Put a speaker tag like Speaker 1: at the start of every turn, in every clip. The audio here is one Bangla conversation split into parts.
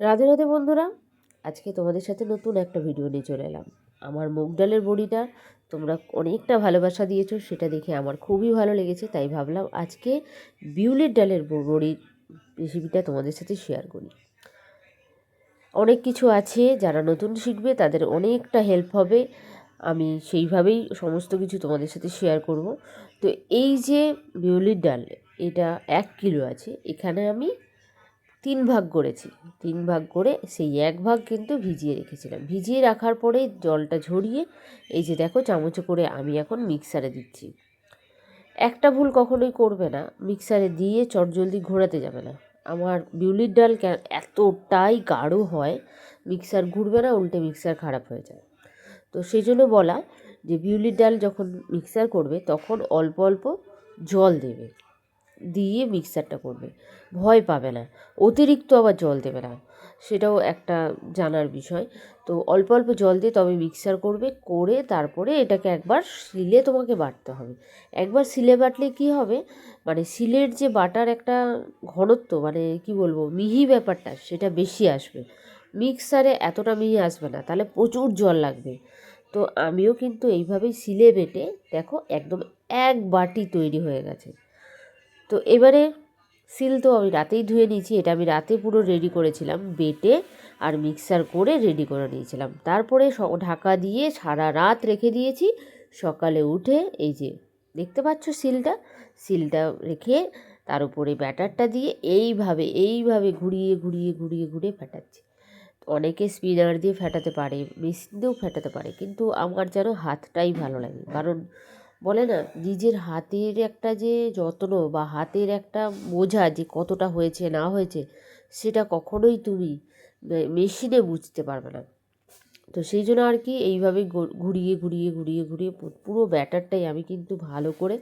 Speaker 1: রাধে রাধে বন্ধুরা, আজকে তোমাদের সাথে নতুন একটা ভিডিও নিয়ে চলে এলাম। আমার মুগ ডালের বড়িটা তোমরা অনেকটা ভালোবাসা দিয়েছ, সেটা দেখে আমার খুবই ভালো লেগেছে, তাই ভাবলাম আজকে বিউলির ডালের বড়ির রেসিপিটা তোমাদের সাথে শেয়ার করি। অনেক কিছু আছে, যারা নতুন শিখবে তাদের অনেকটা হেল্প হবে, আমি সেইভাবেই সমস্ত কিছু তোমাদের সাথে শেয়ার করব। তো এই যে বিউলির ডাল, এটা এক কিলো আছে, এখানে আমি তিন ভাগ করেছি। তিন ভাগ করে সেই এক ভাগ কিন্তু ভিজিয়ে রেখেছিলাম। ভিজিয়ে রাখার পরে জলটা ঝরিয়ে এই যে দেখো চামচে করে আমি এখন মিক্সারে দিচ্ছি। একটা ভুল কখনোই করবে না। মিক্সারে দিয়ে চটজলদি ঘোরাতে যাবে না। আমার বিউলির ডাল এতটাই গাঢ় হয়, মিক্সার ঘুরবে না, উল্টে মিক্সার খারাপ হয়ে যায়। তো সেই জন্য বলা যে বিউলির ডাল যখন মিক্সার করবে তখন অল্প অল্প জল দেবে। দিয়ে মিক্সারটা করবে। ভয় পাবে না। অতিরিক্ত আবার জল দেবে না। সেটাও একটা জানার বিষয়। তো অল্প অল্প জল দিয়ে তবে মিক্সার করবে, করে তারপরে এটাকে একবার শিলে তোমাকে বাটতে হবে। একবার শিলে বাটলে কি হবে? মানে শিলের যে বাটার একটা ঘনত্ব মানে কি বলব, মিহি ব্যাপারটা, সেটা বেশি আসবে। মিক্সারে এতটা মিহি আসবে না, তাহলে প্রচুর জল লাগবে। তো আমিও কিন্তু এইভাবেই শিলে বেটে, দেখো, একদম এক বাটি তৈরি হয়ে গেছে। তো এবারে সিল তো আমি রাতেই ধুয়ে নিয়েছি, এটা আমি রাতে পুরো রেডি করেছিলাম, বেটে আর মিক্সার করে রেডি করে নিয়েছিলাম। তারপরে ঢাকা দিয়ে সারা রাত রেখে দিয়েছি, সকালে উঠে এই যে দেখতে পাচ্ছ সিলটা? সিলটা রেখে তার উপরে ব্যাটারটা দিয়ে এইভাবে এইভাবে ঘুরিয়ে ঘুরিয়ে ঘুরিয়ে ঘুরিয়ে ফেটাচ্ছি। অনেকে স্পিনার দিয়ে ফেটাতে পারে মেশিন দিয়েও ফেটাতে পারে, কিন্তু আমার যেন হাতটাই ভালো লাগে, কারণ বলে না, নিজের হাতের একটা যে যত্ন বা হাতের একটা বোঝা যে কতটা হয়েছে, না হয়েছে, সেটা কখনোই তুমি মেশিনে বুঝতে পারবে না। তো সেই জন্য আর কি এইভাবে ঘুরিয়ে ঘুরিয়ে ঘুরিয়ে ঘুরিয়ে পুরো ব্যাটারটাই আমি কিন্তু ভালো করে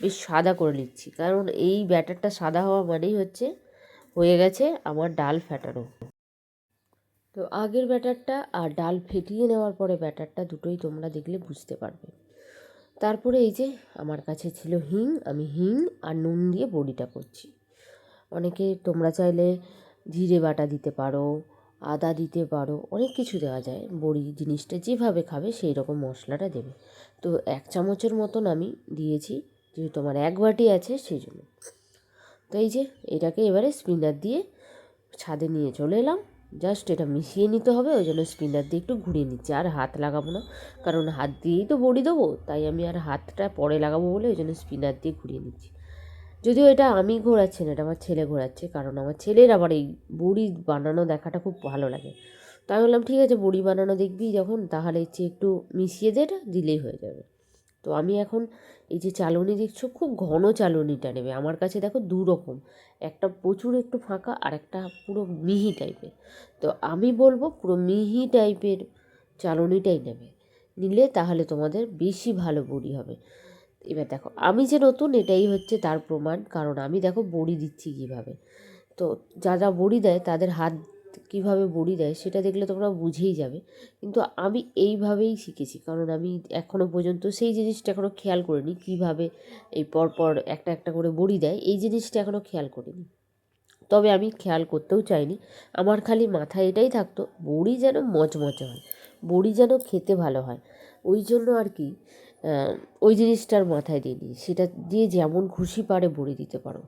Speaker 1: বেশ সাদা করে নিচ্ছি। কারণ এই ব্যাটারটা সাদা হওয়া মানেই হচ্ছে হয়ে গেছে আমার ডাল ফেটানো। তো আগের ব্যাটারটা আর ডাল ফেটিয়ে নেওয়ার পরে ব্যাটারটা দুটোই তোমরা দেখলে বুঝতে পারবে। তারপরে এই যে আমার কাছে ছিল হিং, আমি হিং আর নুন দিয়ে বড়িটা করছি। অনেকে তোমরা চাইলে জিরে বাটা দিতে পারো, আদা দিতে পারো, অনেক কিছু দেওয়া যায়। বড়ি জিনিসটা যেভাবে খাবে সেই রকম মশলাটা দেবে। তো এক চামচের মতন আমি দিয়েছি, যেহেতু আমার এক বাটি আছে সেই জন্য। তো এই যে এটাকে এবারে স্পিনার দিয়ে ছাদে নিয়ে চলে এলাম। জাস্ট এটা মিশিয়ে নিতে হবে, ওই জন্য স্পিনার দিয়ে একটু ঘুরিয়ে নিচ্ছি। আর হাত লাগাবো না, কারণ হাত দিয়েই তো বড়ি দেবো, তাই আমি আর হাতটা পরে লাগাবো বলে ওই জন্য স্পিনার দিয়ে ঘুরিয়ে নিচ্ছি। যদিও এটা আমি ঘোরাচ্ছি না, এটা আমার ছেলে ঘোরাচ্ছে, কারণ আমার ছেলের আবার এই বড়ি বানানো দেখাটা খুব ভালো লাগে। তাই বললাম ঠিক আছে, বড়ি বানানো দেখবি যখন, তাহলে হচ্ছে একটু মিশিয়ে দে, এটা দিলেই হয়ে যাবে। তো আমি এখন এই যে চালনি দেখছ, খুব ঘন চালনিটা নেবে। আমার কাছে দেখো দু রকম, একটা প্রচুর একটু ফাঁকা আর একটা পুরো মিহি টাইপের তো আমি বলব পুরো মিহি টাইপের চালনিটাই নেবে। নিলে তাহলে তোমাদের বেশি ভালো বড়ি হবে। এবার দেখো, আমি যে নতুন এটাই হচ্ছে তার প্রমাণ, কারণ আমি দেখো বড়ি দিচ্ছি কীভাবে। তো যারা বড়ি দেয় তাদের হাত কীভাবে বড়ি দেয় সেটা দেখলে তোমরা বুঝেই যাবে। কিন্তু আমি এইভাবেই শিখেছি, কারণ আমি এখনও পর্যন্ত সেই জিনিসটা এখনও খেয়াল করিনি, কীভাবে এই পরপর একটা একটা করে বড়ি দেয়, এই জিনিসটা এখনও খেয়াল করিনি। তবে আমি খেয়াল করতেও চাইনি, আমার খালি মাথায় এটাই থাকতো, বড়ি যেন মচমচে হয়, বড়ি যেন খেতে ভালো হয়। ওই জন্য আর কি ওই জিনিসটার মাথায় দিয়ে দিইনি সেটা দিয়ে যেমন খুশি পারে বড়ি দিতে পারো।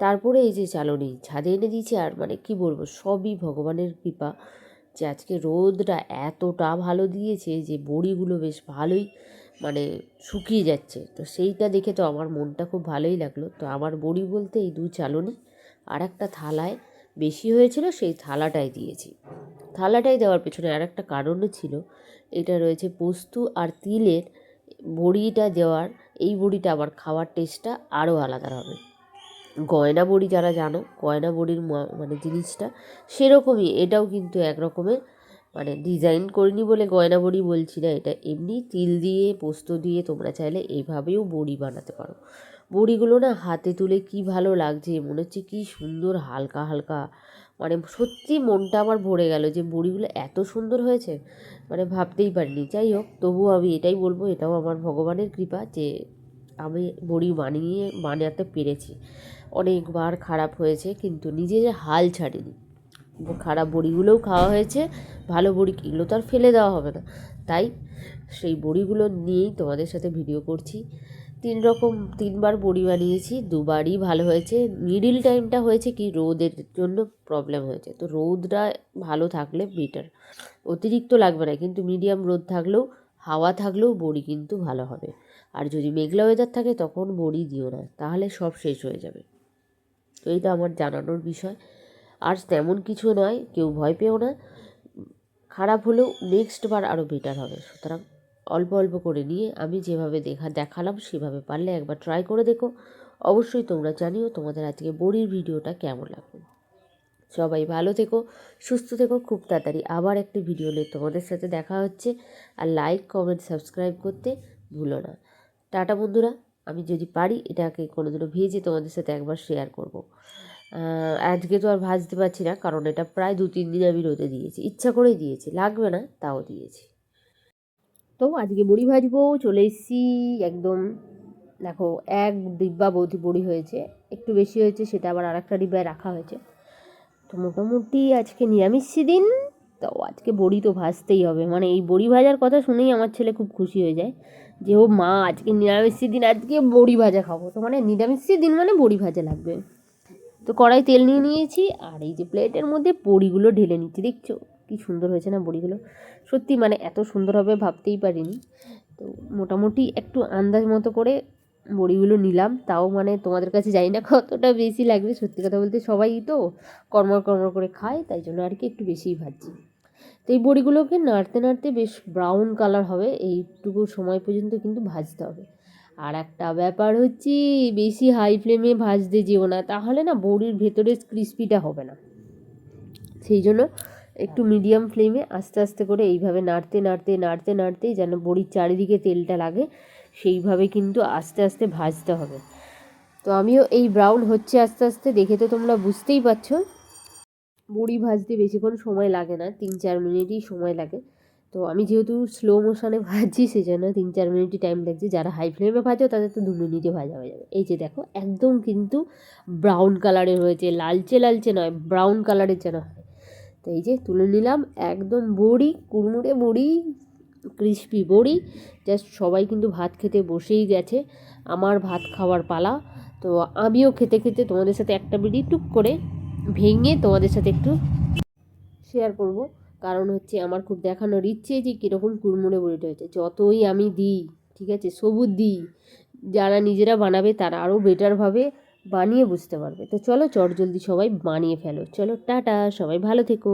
Speaker 1: তারপরে এই যে চালনি, ছাদে এনে দিয়েছি আর মানে কি বলব, সবই ভগবানের কৃপা। যে আজকে রোদটা এতটা ভালো দিয়েছে যে বড়িগুলো বেশ ভালোই মানে শুকিয়ে যাচ্ছে। তো সেইটা দেখে তো আমার মনটা খুব ভালোই লাগল। তো আমার বড়ি বলতে এই দু চালনি আর একটা থালায় বেশি হয়েছিল, সেই থালাটাই দিয়েছি। থালাটাই দেওয়ার পেছনে আর একটা কারণও ছিল, এটা রয়েছে পোস্ত আর তিলের বড়িটা দেওয়ার, এই বড়িটা আবার খাওয়ার টেস্টটা আরও আলাদা হবে। গয়না বড়ি যারা জানো গয়না বড়ির মানে জিনিসটা সেরকমই, এটাও কিন্তু এক রকমের মানে ডিজাইন করিনি বলে গয়না বড়ি বলছি না, এটা এমনি তিল দিয়ে, পোস্ত দিয়ে তোমরা চাইলে এইভাবেও বড়ি বানাতে পারো। বড়িগুলো না হাতে তুলে কি ভালো লাগছে, মনে হচ্ছে কি সুন্দর হালকা হালকা মানে সত্যি মনটা আমার ভরে গেল যে বড়িগুলো এত সুন্দর হয়েছে মানে ভাবতেই পারিনি। যাই হোক, তবুও আমি এটাই বলব, এটাও আমার ভগবানের কৃপা যে আমি বড়ি বানিয়ে, বানাতে পেরেছি। অনেকবার খারাপ হয়েছে, কিন্তু নিজে যে হাল ছাড়িনি। খারাপ বড়িগুলোও খাওয়া হয়েছে, ভালো বড়ি এগুলো তো আর ফেলে দেওয়া হবে না। তাই সেই বড়িগুলো নিয়েই তোমাদের সাথে ভিডিও করছি। তিন রকম, তিনবার বড়ি বানিয়েছি, দুবারই ভালো হয়েছে। মিডিল টাইমটা হয়েছে কি, রোদের জন্য প্রবলেম হয়েছে। তো রোদটা ভালো থাকলে বেটার অতিরিক্ত লাগবে না, কিন্তু মিডিয়াম রোদ থাকলেও হাওয়া থাকলেও বড়ি কিন্তু ভালো হবে। আর যদি মেঘলা ওয়েদার থাকে তখন বড়ি দিও না, তাহলে সব শেষ হয়ে যাবে। তো এইটা আমার জানানোর বিষয়। আর তেমন কিছু নয়, কেউ ভয় পেও না। খারাপ হলেও নেক্সট বার আরও বেটার হবে। সুতরাং অল্প অল্প করে নিয়ে আমি যেভাবে দেখা, দেখালাম সেভাবে পারলে একবার ট্রাই করে দেখো। অবশ্যই তোমরা জানিও তোমাদের আজকে বড়ির ভিডিওটা কেমন লাগবে সবাই ভালো থেকো, সুস্থ থেকো, খুব তাড়াতাড়ি আবার একটি ভিডিও নিয়ে তোমাদের সাথে দেখা হচ্ছে। আর লাইক কমেন্ট সাবস্ক্রাইব করতে ভুলো না। টাটা বন্ধুরা, আমি যদি পারি এটাকে কোনোদিনও ভেজে তোমাদের সাথে একবার শেয়ার করব। আজকে তো আর ভাজতে পারছি না, কারণ এটা প্রায় দু তিন দিন আমি রোদে দিয়েছি। ইচ্ছা করেই দিয়েছি, লাগবে না, তাও দিয়েছি। তো আজকে বড়ি ভাজবো, চলে এসেছি একদম, দেখো, এক ডিব্বা বৌদি বড়ি হয়েছে। একটু বেশি হয়েছে, সেটা আবার আর একটা ডিব্বায় রাখা হয়েছে। তো মোটামুটি আজকে নিরামিষ দিন তো আজকে বড়ি তো ভাজতেই হবে। মানে এই বড়ি ভাজার কথা শুনেই আমার ছেলে খুব খুশি হয়ে যায় যে, ও মা, আজকে নিরামিষ দিন, আজকে বড়ি ভাজা খাব। তো মানে নিরামিষ দিন মানে বড়ি ভাজা লাগবে। তো কড়াই তেল নিয়ে নিয়েছি, আর এই যে প্লেটের মধ্যে বড়িগুলো ঢেলে নিচ্ছি। দেখছ কি সুন্দর হয়েছে না বড়িগুলো? সত্যি মানে এত সুন্দর হবে ভাবতেই পারিনি। তো মোটামুটি একটু আন্দাজ মতো করে বড়িগুলো নিলাম, তাও মানে তোমাদের কাছে জানি না কতটা বেশি লাগবে। সত্যি কথা বলতে সবাই তো কর্মর কর্মর করে খায়, তাই জন্য আর কি একটু বেশিই ভাজছি। তো এই বড়িগুলোকে নাড়তে নাড়তে বেশ ব্রাউন কালার হবে, এইটুকু সময় পর্যন্ত কিন্তু ভাজতে হবে। আর একটা ব্যাপার হচ্ছে, বেশি হাই ফ্লেমে ভাজতে যেও না, তাহলে না বড়ির ভেতরে ক্রিস্পিটা হবে না। সেই জন্য একটু মিডিয়াম ফ্লেমে আস্তে আস্তে করে এইভাবে নাড়তে নাড়তে নাড়তে নাড়তেই যেন বড়ির চারিদিকে তেলটা লাগে। সেইভাবে কিন্তু আস্তে আস্তে ভাজতে হবে। তো আমিও এই ব্রাউন হচ্ছে আস্তে আস্তে, দেখে তো তোমরা বুঝতেই পারছ। বড়ি ভাজতে বেশিক্ষণ সময় লাগে না, তিন চার মিনিটই সময় লাগে। তো আমি যেহেতু স্লো মোশনে ভাজছি সেই জন্য তিন চার মিনিটই টাইম লাগছে। যারা হাই ফ্লেমে ভাজো, তাদের তো দু মিনিটে ভাজা হয়ে যাবে। এই যে দেখো, একদম কিন্তু ব্রাউন কালারের হয়েছে, লালচে লালচে নয় ব্রাউন কালারের যেন হয়। তো এই যে তুলে নিলাম, একদম বড়ি, কুড়মুড়ে বড়ি ক্রিসপি বড়ি। জাস্ট সবাই কিন্তু ভাত খেতে বসেই গেছে। আমার ভাত খাওয়ার পালা। তো আমিও খেতে খেতে তোমাদের সাথে একটা বিড়ি টুক করে ভেঙে তোমাদের সাথে একটু শেয়ার করব। কারণ হচ্ছে আমার খুব দেখানোর ইচ্ছে যে কীরকম কুড়মুড়ে বড়িটা হয়েছে। যতই আমি দিই, ঠিক আছে, সবুজ দিই, যারা নিজেরা বানাবে তারা আরও বেটারভাবে বানিয়ে বুঝতে পারবে। তো চলো চটজলদি সবাই বানিয়ে ফেলো। চলো, টাটা, সবাই ভালো থেকো।